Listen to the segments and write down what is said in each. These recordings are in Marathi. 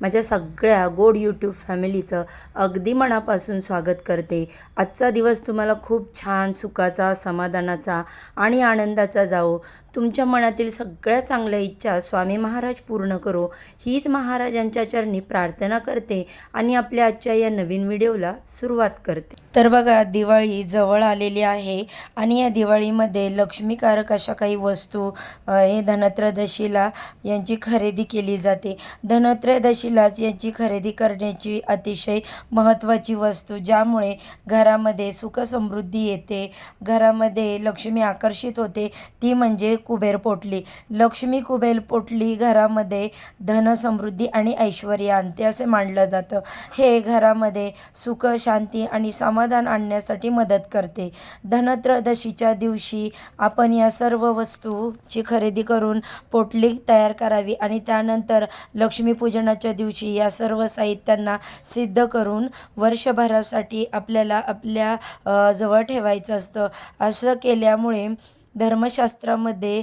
माझ्या सगळ्या गोड यूट्यूब फॅमिलीचं अगदी मनापासून स्वागत करते. आजचा दिवस तुम्हाला खूप छान सुखाचा समाधानाचा आणि आनंदाचा जाओ तुमच्या मनातील सगळ्या चांगल्या इच्छा स्वामी महाराज पूर्ण करो. हीच महाराजांच्या चरणी प्रार्थना करते आणि आपल्या आजच्या या नवीन व्हिडिओला सुरुवात करते. तर बघा दिवाळी जवळ आलेली आहे आणि या दिवाळीमध्ये लक्ष्मीकारक अशा काही वस्तू हे धनत्रयोदशीला यांची खरेदी केली जाते. शिलाज यांची खरेदी करण्याची अतिशय महत्त्वाची वस्तू ज्यामुळे घरामध्ये सुखसमृद्धी येते. घरामध्ये लक्ष्मी आकर्षित होते. ती म्हणजे कुबेर पोटली. लक्ष्मी कुबेर पोटली घरामध्ये धनसमृद्धी आणि ऐश्वर आणते असे मानलं जातं. हे घरामध्ये सुख शांती आणि समाधान आणण्यासाठी मदत करते. धनत्रयोदशीच्या दिवशी आपण या सर्व वस्तूची खरेदी करून पोटली तयार करावी आणि त्यानंतर लक्ष्मीपूजनाच्या दिवशी या सर्व साहित्यांना सिद्ध करून वर्षभरासाठी आपल्याला आपल्या जवळ ठेवायचं असतं. असं केल्यामुळे धर्मशास्त्रामध्ये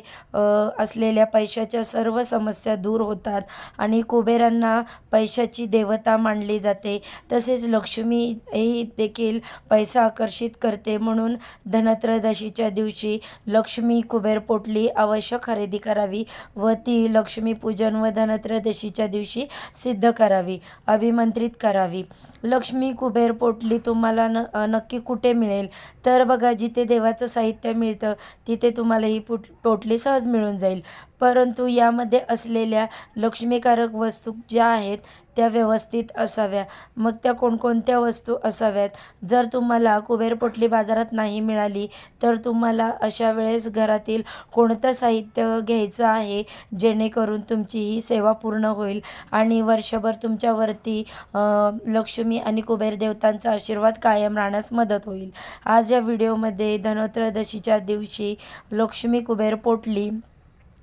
असलेल्या पैशाच्या सर्व समस्या दूर होतात आणि कुबेरांना पैशाची देवता मानली जाते. तसेच लक्ष्मी ही देखील पैसा आकर्षित करते. म्हणून धनत्रयोदशीच्या दिवशी लक्ष्मी कुबेर पोटली अवश्य खरेदी करावी व ती लक्ष्मीपूजन व धनत्रयोदशीच्या दिवशी सिद्ध करावी अभिमंत्रित करावी. लक्ष्मी कुबेर पोटली तुम्हाला न नक्की कुठे मिळेल? तर बघा जिथे देवाचं साहित्य मिळतं तिथे तुम्हाला ही पुट पोटली सहज मिळून जाईल. परंतु यामध्ये असलेल्या लक्ष्मीकारक वस्तू ज्या आहेत त्या व्यवस्थित असाव्या. मग त्या कोणकोणत्या वस्तू असाव्यात? जर तुम्हाला कुबेरपोटली बाजारात नाही मिळाली तर तुम्हाला अशा वेळेस घरातील कोणतं साहित्य घ्यायचं आहे जेणेकरून तुमची ही सेवा पूर्ण होईल आणि वर्षभर तुमच्यावरती लक्ष्मी आणि कुबेर देवतांचा आशीर्वाद कायम राहण्यास मदत होईल. आज या व्हिडिओमध्ये धनोत्रयोदशीच्या दिवशी लक्ष्मी कुबेर पोटली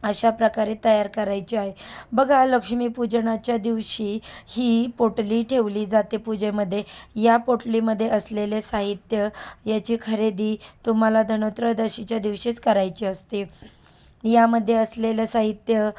अशा प्रकारे तयार करायची आहे. बघा लक्ष्मीपूजनाच्या दिवशी ही पोटली ठेवली जाते पूजेमध्ये. या पोटलीमध्ये असलेले साहित्य याची खरेदी तुम्हाला धनत्रयोदशीच्या दिवशीच करायची असते. यामध्ये असलेलं साहित्य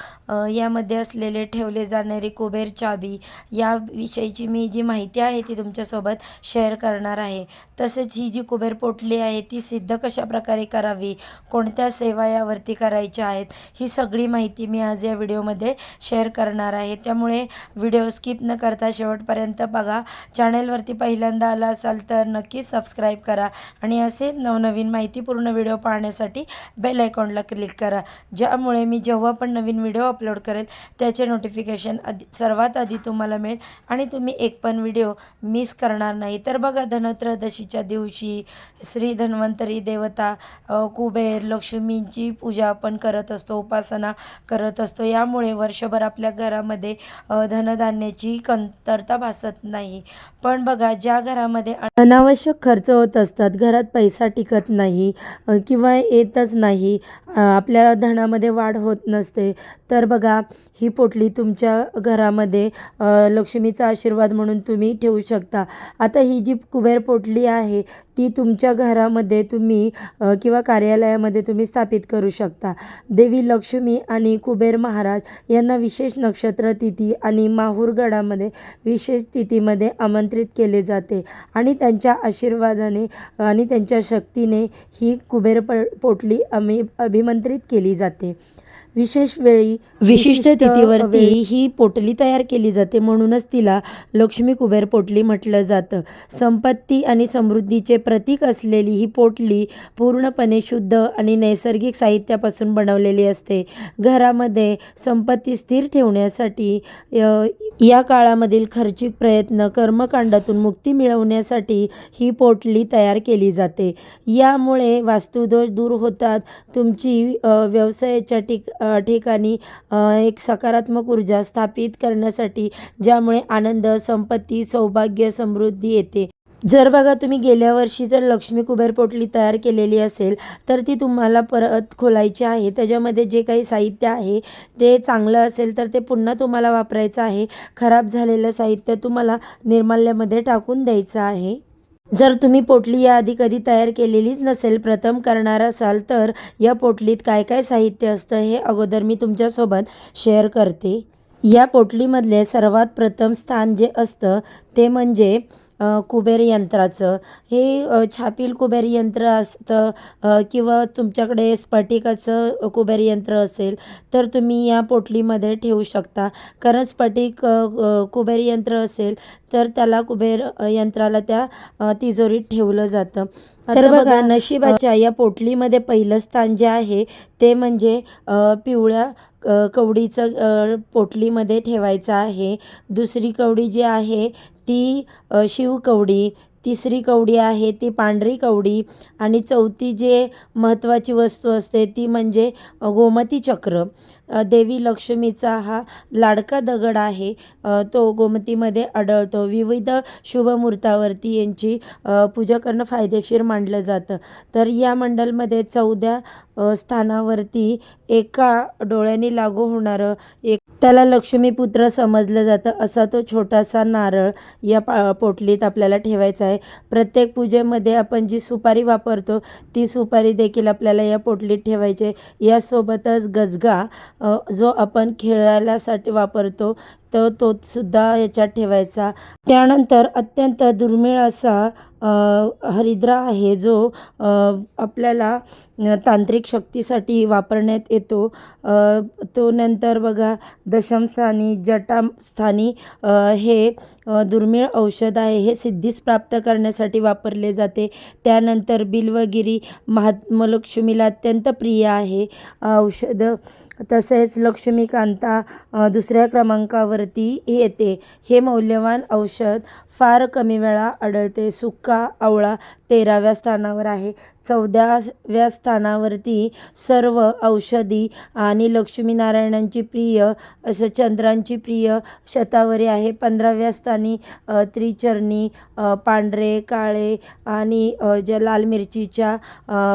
यामध्ये असलेले ठेवले जाणारी कुबेर चाबी याविषयीची मी जी माहिती आहे ती तुमच्यासोबत शेअर करणार आहे. तसेच ही जी कुबेर पोटली आहे ती सिद्ध कशा प्रकारे करावी? कोणत्या सेवा यावरती करायच्या आहेत? ही सगळी माहिती मी आज या व्हिडिओमध्ये शेअर करणार आहे. त्यामुळे व्हिडिओ स्किप न करता शेवटपर्यंत बघा. चॅनेलवरती पहिल्यांदा आला असाल तर नक्कीच सबस्क्राईब करा आणि असेच नवनवीन माहितीपूर्ण व्हिडिओ पाहण्यासाठी बेल आयकॉनला क्लिक करा. ज्यामुळे मी जेव्हा पण नवीन व्हिडिओ अपलोड करेल त्याचे नोटिफिकेशन आधी सर्वात आधी तुम्हाला मिळेल. आणि तुम्ही एक पण व्हिडिओ मिस करणार नाही. तर बघा धनत्रयोदशीच्या दिवशी श्री धन्वंतरी देवता कुबेर लक्ष्मींची पूजा आपण करत असतो उपासना करत असतो. यामुळे वर्षभर आपल्या घरामध्ये धनधान्याची कमतरता भासत नाही. पण बघा ज्या घरामध्ये अनावश्यक खर्च होत असतात घरात पैसा टिकत नाही किंवा येतच नाही आपल्या धनामध्ये वाढ होत नसते. तर बघा ही पोटली तुमच्या घरामध्ये लक्ष्मीचा आशीर्वाद म्हणून तुम्ही ठेवू शकता. आता ही जी कुबेर पोटली आहे ती तुमच्या घरामध्ये तुम्ही किंवा कार्यालयामध्ये तुम्ही स्थापित करू शकता. देवी लक्ष्मी आणि कुबेर महाराज यांना विशेष नक्षत्र तिथी आणि माहूरगडामध्ये विशेष तिथीमध्ये आमंत्रित केले जाते आणि त्यांच्या आशीर्वादाने आणि त्यांच्या शक्तीने ही कुबेर प पोटली आम्ही अभिमंत्रित केली केली जाते. विशेष वेळी विशिष्ट तिथीवरती ही पोटली तयार केली जाते. म्हणूनच तिला लक्ष्मी कुबेर पोटली म्हटलं जातं. संपत्ती आणि समृद्धीचे प्रतीक असलेली ही पोटली पूर्णपणे शुद्ध आणि नैसर्गिक साहित्यापासून बनवलेली असते. घरामध्ये संपत्ती स्थिर ठेवण्यासाठी या काळामधील खर्चिक प्रयत्न कर्मकांडातून मुक्ती मिळवण्यासाठी ही पोटली तयार केली जाते. यामुळे वास्तुदोष दूर होतात. तुमची व्यवसायाच्या अ, ठिकाणी एक सकारात्मक ऊर्जा स्थापित करण्यासाठी ज्यामुळे आनंद संपत्ती सौभाग्य समृद्धी येते. जर बघा तुम्ही गेल्या वर्षी जर लक्ष्मी कुबेर पोटली तयार केलेली असेल तर ती तुम्हाला परत खोलायची आहे. त्याच्यामध्ये जे काही साहित्य आहे ते चांगलं असेल तर ते पुन्हा तुम्हाला वापरायचं आहे. खराब झालेलं साहित्य तुम्हाला निर्माल्यामध्ये टाकून द्यायचं आहे. जर तुम्ही पोटली याआधी कधी तयार केलेलीच नसेल प्रथम करणार असाल तर या पोटलीत काय काय साहित्य असतं हे अगोदर मी तुमच्यासोबत शेअर करते. या पोटलीमधले सर्वात प्रथम स्थान जे असतं ते म्हणजे कुबेर यंत्राचं. हे छापील कुबेर यंत्र असतं किंवा तुमच्याकडे स्फटिकाचं कुबेर यंत्र असेल तर तुम्ही या पोटलीमध्ये ठेवू शकता. कारण स्फटिक कुबेर यंत्र असेल तर त्याला कुबेर यंत्राला त्या तिजोरीत ठेवलं जातं. तर बघा नशिबाच्या या पोटलीमध्ये पहिलं स्थान जे आहे ते म्हणजे पिवळ्या कवडीचं पोटलीमध्ये ठेवायचं आहे. दुसरी कवडी जी आहे ती शिवकवडी तिसरी कवडी आहे ती पांढरी कवडी. आणि चौथी जे महत्त्वाची वस्तू असते ती म्हणजे गोमती चक्र. देवी लक्ष्मीचा हा लाडका दगड आहे. तो गोमतीमध्ये आढळतो. विविध शुभमुहूर्तावरती यांची पूजा करणं फायदेशीर मानलं जातं. तर या मंडलमध्ये चौदा स्थानावरती एका डोळ्याने लागू होणारं एक त्याला लक्ष्मीपुत्र समजलं जातं. असा तो छोटासा नारळ या पा पोटलीत आपल्याला ठेवायचा आहे. प्रत्येक पूजेमध्ये आपण जी सुपारी वापरतो ती सुपारी देखील आपल्याला या पोटलीत ठेवायची यासोबतच गजगा जो आपण खेळायलासाठी वापरतो तर तो सुद्धा याच्यात ठेवायचा. त्यानंतर अत्यंत दुर्मिळ असा हरिद्रा आहे जो आपल्याला तांत्रिक शक्तीसाठी वापरण्यात येतो. तो नंतर बघा दशमस्थानी जटास्थानी हे दुर्मिळ औषध आहे. हे सिद्धीस प्राप्त करण्यासाठी वापरले जाते. त्यानंतर बिल्वगिरी महात्मलक्ष्मीला अत्यंत प्रिय आहे. औषधं तसेच लक्ष्मीकांता दुसऱ्या क्रमांकावरती येते. हे मौल्यवान औषध फार कमी वेळा आढळते. सुका आवळा तेराव्या स्थानावर आहे. चौदाव्या स्थानावरती सर्व औषधी आणि लक्ष्मीनारायणांची प्रिय असं चंद्रांची प्रिय शतावरी आहे. पंधराव्या स्थानी त्रिचरणी पांढरे काळे आणि ज्या लाल मिरचीच्या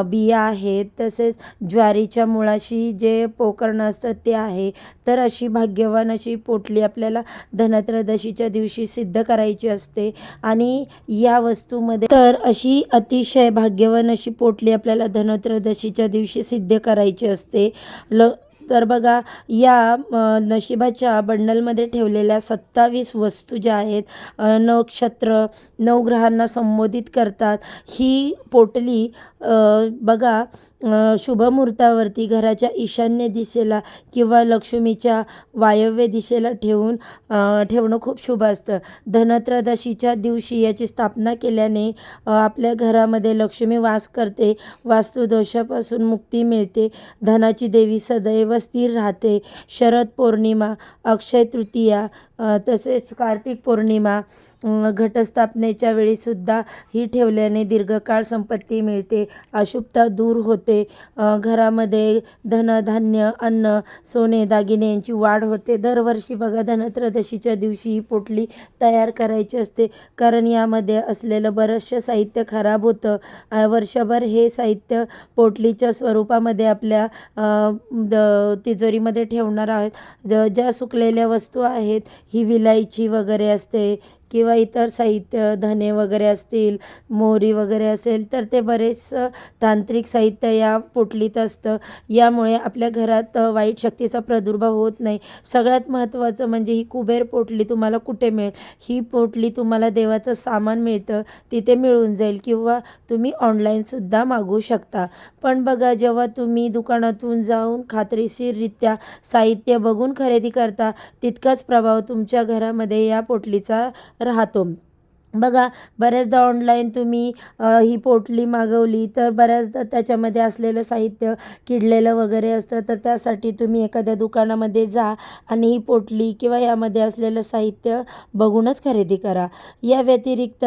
बिया आहेत तसेच ज्वारीच्या मुळाशी जे पोकरणं असतं ते आहे. तर अशी भाग्यवान अशी पोटली आपल्याला धनत्रयोदशीच्या दिवशी सिद्ध करायची असते. आणि या वस्तूमध्ये तर अशी अतिशय भाग्यवान अशी पोटली आपल्याला धनत्रयोदशीच्या दिवशी सिद्ध करायची असते. ल तर बघा या नशिबाच्या बंडलमध्ये ठेवलेल्या सत्तावीस वस्तू ज्या आहेत नक्षत्र नवग्रहांना संबोधित करतात. ही पोटली बघा शुभ शुभमुहूर्तावरती घराच्या ईशान्य दिशेला किंवा लक्ष्मीच्या वायव्य दिशेला ठेवून ठेवणं खूप शुभ असतं. धनत्रयोदशीच्या दिवशी याची स्थापना केल्याने आपल्या घरामध्ये लक्ष्मी वास करते. वास्तुदोषापासून मुक्ती मिळते. धनाची देवी सदैव स्थिर राहते. शरद पौर्णिमा अक्षय तृतीया तसेच कार्तिक पौर्णिमा घटस्थापनेच्या वेळीसुद्धा ही ठेवल्याने दीर्घकाळ संपत्ती मिळते अशुभता दूर होते. घरामध्ये धनधान्य अन्न सोने दागिने यांची वाढ होते. दरवर्षी बघा धनत्रयोदशीच्या दिवशी ही पोटली तयार करायची असते. कारण यामध्ये असलेलं बरंचसं साहित्य खराब होतं. वर्षभर हे साहित्य पोटलीच्या स्वरूपामध्ये आपल्या द तिजोरीमध्ये ठेवणार आहोत. ज ज्या सुकलेल्या वस्तू आहेत ही विलायची वगैरे असते किंवा इतर साहित्य धने वगैरे असतील मोहरी वगैरे असेल तर ते बरेचसं तांत्रिक साहित्य या पोटलीत असतं. यामुळे आपल्या घरात वाईट शक्तीचा प्रादुर्भाव होत नाही. सगळ्यात महत्त्वाचं म्हणजे ही कुबेर पोटली तुम्हाला कुठे मिळेल? ही पोटली तुम्हाला देवाचं सामान मिळतं तिथे मिळून जाईल किंवा तुम्ही ऑनलाईनसुद्धा मागवू शकता. पण बघा जेव्हा तुम्ही दुकानातून जाऊन खात्रीशीररित्या साहित्य बघून खरेदी करता तितकाच प्रभाव तुमच्या घरामध्ये या पोटलीचा राहतो. बघा बऱ्याचदा ऑनलाईन तुम्ही ही पोटली मागवली तर बऱ्याचदा त्याच्यामध्ये असलेलं साहित्य किडलेलं वगैरे असतं तर त्यासाठी तुम्ही एखाद्या दुकानामध्ये जा आणि ही पोटली किंवा यामध्ये असलेलं साहित्य बघूनच खरेदी करा. या व्यतिरिक्त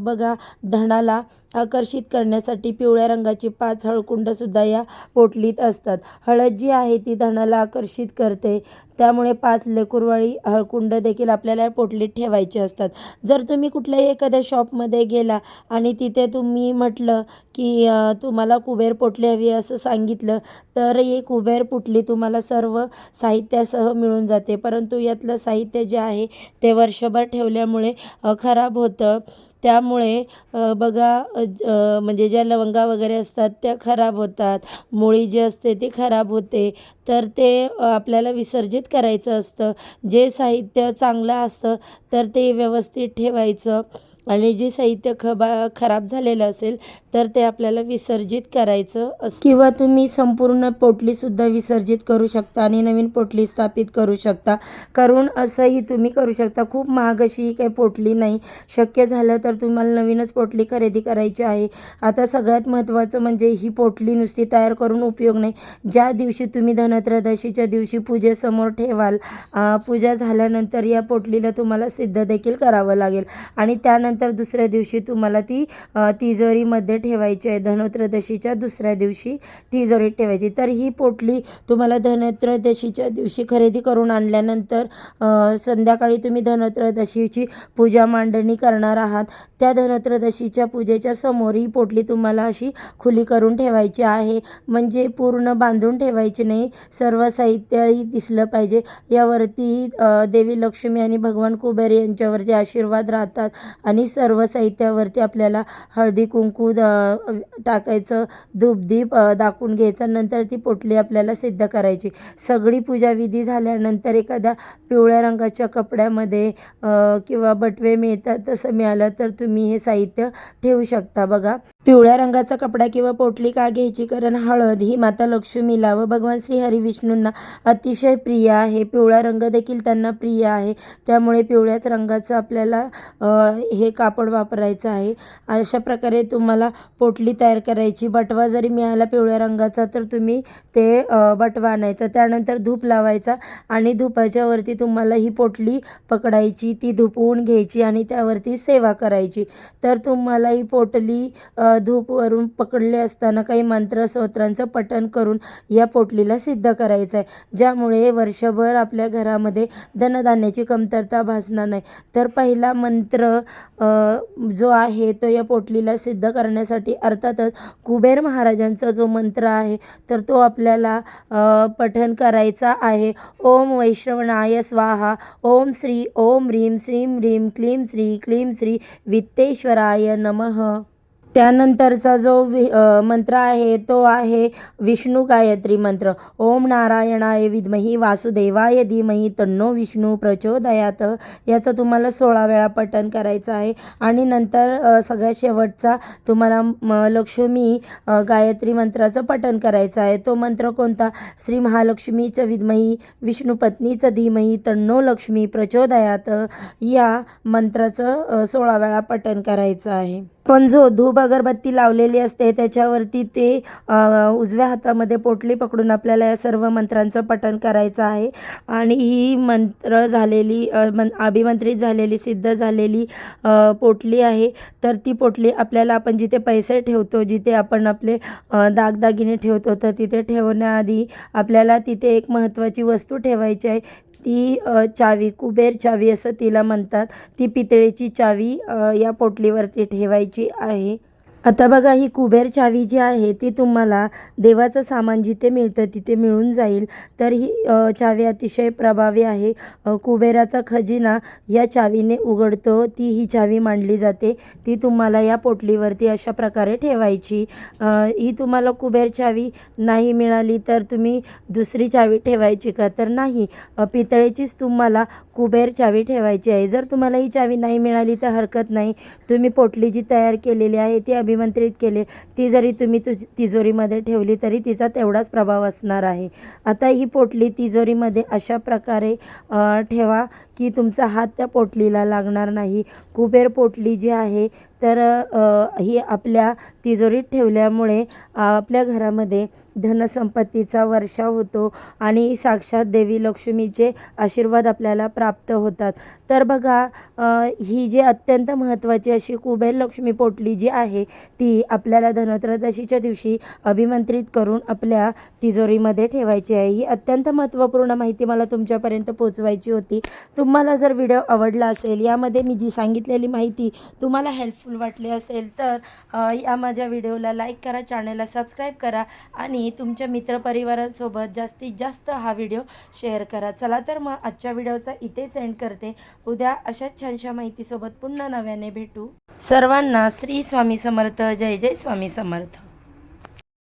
बघा धनाला आकर्षित करण्यासाठी पिवळ्या रंगाची पाच हळकुंडसुद्धा या पोटलीत असतात. हळद जी आहे ती धनाला आकर्षित करते. त्यामुळे पाच लेकुरवाळी हळकुंड देखील आपल्याला पोटलीत ठेवायची असतात. जर तुम्ही कुठल्याही एखाद्या शॉपमध्ये गेला आणि तिथे तुम्ही म्हटलं की तुम्हाला कुबेर पोटली हवी असं सांगितलं तर ही कुबेर पुटली तुम्हाला सर्व साहित्यासह मिळून जाते. परंतु यातलं साहित्य जे आहे ते वर्षभर ठेवल्यामुळे खराब होतं. त्यामुळे बघा ज- म्हणजे ज्या लवंगा वगैरे असतात त्या खराब होतात. मुळी जी असते ती खराब होते. तर ते आपल्याला विसर्जित करायचं असतं. जे साहित्य चांगलं असतं तर ते व्यवस्थित ठेवायचं. आणि जे साहित्य खबा खराब झालेलं असेल तर ते आपल्याला विसर्जित करायचं असं किंवा तुम्ही संपूर्ण पोटलीसुद्धा विसर्जित करू शकता आणि नवीन पोटली स्थापित करू शकता. करून असंही तुम्ही करू शकता. खूप महाग अशी ही काही पोटली नाही. शक्य झालं तर तुम्हाला नवीनच पोटली खरेदी करायची आहे. आता सगळ्यात महत्त्वाचं म्हणजे ही पोटली नुसती तयार करून उपयोग नाही. ज्या दिवशी तुम्ही धनत्रयोदशीच्या दिवशी पूजेसमोर ठेवाल पूजा झाल्यानंतर या पोटलीला तुम्हाला सिद्ध देखील करावं लागेल. आणि त्यानंतर दुसऱ्या दिवशी तुम्हाला ती तिजोरीमध्ये ठेवायची आहे. धनोत्रदशीच्या दुसऱ्या दिवशी तिजोरीत ठेवायची. तर ही पोटली तुम्हाला धनोत्रदशीच्या दिवशी खरेदी करून आणल्यानंतर संध्याकाळी तुम्ही धनोत्रदशीची पूजा मांडणी करणार आहात. त्या धनोत्रदशीच्या पूजेच्या समोर ही पोटली तुम्हाला अशी खुली करून ठेवायची आहे. म्हणजे पूर्ण बांधून ठेवायची नाही. सर्व साहित्यही दिसलं पाहिजे. यावरती देवी लक्ष्मी आणि भगवान कुबेर यांच्यावरती आशीर्वाद राहतात आणि सर्व साहित्यावरती आपल्याला हळदी कुंकू द- टाकायचं धूपदीप दाखवून घ्यायचं नंतर ती पोटली आपल्याला सिद्ध करायची. सगळी पूजाविधी झाल्यानंतर एखाद्या पिवळ्या रंगाच्या कपड्यामध्ये किंवा बटवे मिळतात तसं मिळालं तर तुम्ही हे साहित्य ठेवू शकता बघा. पिवळ्या रंगाचा कपडा किंवा पोटली का घ्यायची? कारण हळद ही माता लक्ष्मीला व भगवान श्री हरी विष्णूंना अतिशय प्रिय आहे. पिवळा रंग देखील त्यांना प्रिय आहे. त्यामुळे पिवळ्याच रंगाचं आपल्याला हे कापड वापरायचं आहे. अशा प्रकारे तुम्हाला पोटली तयार करायची. बटवा जरी मिळाला पिवळ्या रंगाचा तर तुम्ही ते बटवा आणायचा. त्यानंतर धूप लावायचा आणि धुपाच्या वरती तुम्हाला ही पोटली पकडायची ती धुपवून घ्यायची आणि त्यावरती सेवा करायची. तर तुम्हाला ही पोटली धूपवरून पकडले असताना काही मंत्र स्तोत्रांचं पठण करून या पोटलीला सिद्ध करायचं आहे ज्यामुळे वर्षभर आपल्या घरामध्ये धनधान्याची कमतरता भासणार नाही. तर पहिला मंत्र जो आहे तो या पोटलीला सिद्ध करण्यासाठी अर्थातच कुबेर महाराजांचा जो मंत्र आहे तर तो आपल्याला पठण करायचा आहे. ओम वैष्णवनाय स्वाहा ओम श्री ओम ह्रीम श्रीं ह्रीं क्लीं श्री क्लीं श्री वित्तेश्वराय नमः. त्यानंतरचा जो वि मंत्र आहे तो आहे विष्णू गायत्री मंत्र. ओम नारायणाय विद्मही वासुदेवाय धीमही तन्नो विष्णू प्रचोदयात. याचं तुम्हाला सोळा वेळा पठण करायचं आहे. आणि नंतर सगळ्यात शेवटचा तुम्हाला म लक्ष्मी गायत्री मंत्राचं पठण करायचं आहे. तो मंत्र कोणता? श्री महालक्ष्मीचं विद्मही विष्णुपत्नीचं धीमही तन्नो लक्ष्मी प्रचोदयात. या मंत्राचं सोळा वेळा पठण करायचं आहे. पण जो धूप अगरबत्ती लावलेली असते त्याच्यावरती ते उजव्या हातामध्ये पोटली पकडून आपल्याला या सर्व मंत्रांचं पठण करायचं आहे. आणि ही मंत्र झालेली मन अभिमंत्रित झालेली सिद्ध झालेली पोटली आहे. तर ती पोटली आपल्याला आपण जिथे पैसे ठेवतो जिथे आपण आपले दागदागिने ठेवतो तर तिथे ठेवण्याआधी आपल्याला तिथे एक महत्त्वाची वस्तू ठेवायची आहे ती चावी कुबेर चावी असं तिला म्हणतात. ती पितळेची चावी या पोटलीवरती ठेवायची आहे. आता बघा ही कुबेर चावी जी आहे ती तुम्हाला देवाचं सामान जिथे मिळतं तिथे मिळून जाईल. तर ही चावी अतिशय प्रभावी आहे. कुबेराचा खजिना या चावीने उघडतो. ती ही चावी मांडली जाते. ती तुम्हाला या पोटलीवरती अशा प्रकारे ठेवायची. ही तुम्हाला कुबेर चावी नाही मिळाली तर तुम्ही दुसरी चावी ठेवायची का? तर नाही. पितळेचीच तुम्हाला कुबेर चावी ठेवायची आहे. जर तुम्हाला ही चावी नाही मिळाली तर हरकत नाही. तुम्ही पोटली जी तयार केलेली आहे ती अभिमंत्रित केले. ती जरी तुम्ही तुझ तिजोरीमध्ये ठेवली तरी तिचा तेवढाच प्रभाव असणार आहे. आता ही पोटली तिजोरीमध्ये अशा प्रकारे ठेवा की तुमचा हात त्या पोटलीला लागणार नाही. कुबेर पोटली जी आहे तर ही आपल्या तिजोरीत ठेवल्यामुळे आपल्या घरामध्ये धनसंपत्तीचा वर्षाव होतो आणि साक्षात देवी लक्ष्मीचे आशीर्वाद आपल्याला प्राप्त होतात. तर बघा ही जी अत्यंत महत्त्वाची अशी कुबेर लक्ष्मी पोटली जी आहे ती आपल्याला धनत्रयोदशीच्या दिवशी अभिमंत्रित करून आपल्या तिजोरीमध्ये ठेवायची आहे. ही अत्यंत महत्त्वपूर्ण माहिती मला तुमच्यापर्यंत पोचवायची होती. तुम्हाला जर व्हिडिओ आवडला असेल यामध्ये मी जी सांगितलेली माहिती तुम्हाला हेल्पफुल वाटली असेल तर या माझ्या व्हिडिओला लाईक करा चॅनलला सबस्क्राईब करा आणि तुमच्या मित्रपरिवारांसोबत जास्तीत जास्त हा व्हिडिओ शेअर करा. चला तर मग आजच्या व्हिडिओचा इथे सेंड करते. उद्या अशाच छानशा माहितीसोबत पुन्हा नव्याने भेटू. सर्वांना श्री स्वामी समर्थ जय जय स्वामी समर्थ.